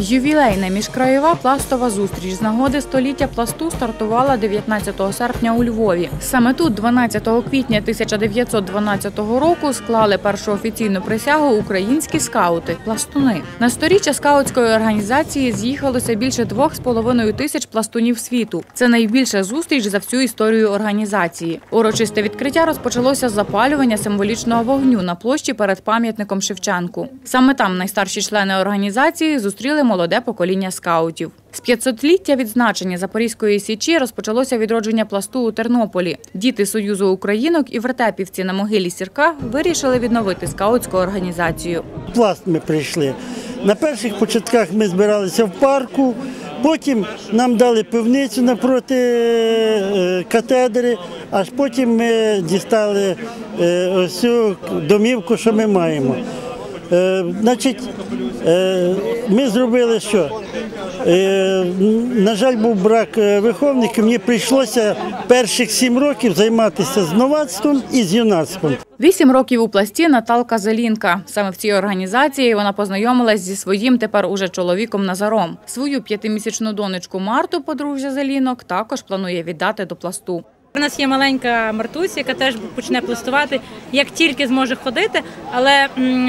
Ювілейна міжкраєва пластова зустріч з нагоди століття пласту стартувала 19 серпня у Львові. Саме тут, 12 квітня 1912 року, склали першу офіційну присягу українські скаути пластуни. На сторіччя скаутської організації з'їхалося більше двох з половиною тисяч пластунів світу. Це найбільша зустріч за всю історію організації. Урочисте відкриття розпочалося з запалювання символічного вогню на площі перед пам'ятником Шевченку. Саме там найстарші члени організації зустріли молоде покоління скаутів. З 500-ліття відзначення Запорізької січі розпочалося відродження пласту у Тернополі. Діти Союзу українок і вертепівці на могилі Сірка вирішили відновити скаутську організацію. пласт ми прийшли. На перших початках ми збиралися в парку, потім нам дали пивницю напроти е, катедри, аж потім ми дістали е, ось цю домівку, що ми маємо. Е, Значить, е, ми зробили що? Е, На жаль, був брак виховників. Мені прийшлося перших сім років займатися з новацтвом і з юнацтвом. Вісім років у пласті Наталка Зелінка. Саме в цій організації вона познайомилась зі своїм тепер уже чоловіком Назаром. Свою п'ятимісячну донечку Марту, подружжя Зелінок, також планує віддати до пласту. У нас є маленька Мартусь, яка теж почне пластувати, як тільки зможе ходити. Але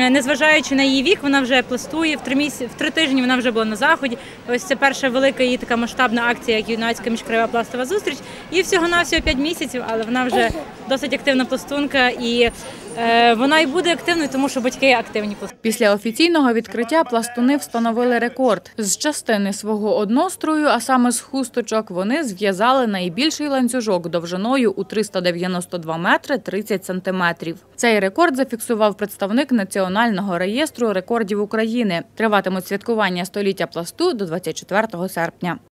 незважаючи на її вік, вона вже пластує в три місяці, в три тижні. Вона вже була на заході. Ось це перша велика її така масштабна акція, як юнацька міжкраєва пластова зустріч. Їй всього навсього 5 місяців, але вона вже досить активна пластунка, і вона і буде активною, тому що батьки активні. Після офіційного відкриття пластуни встановили рекорд. З частини свого однострою, а саме з хусточок, вони зв'язали найбільший ланцюжок довжиною у 392 метри 30 сантиметрів. Цей рекорд зафіксував представник Національного реєстру рекордів України. Триватимуть святкування століття пласту до 24 серпня.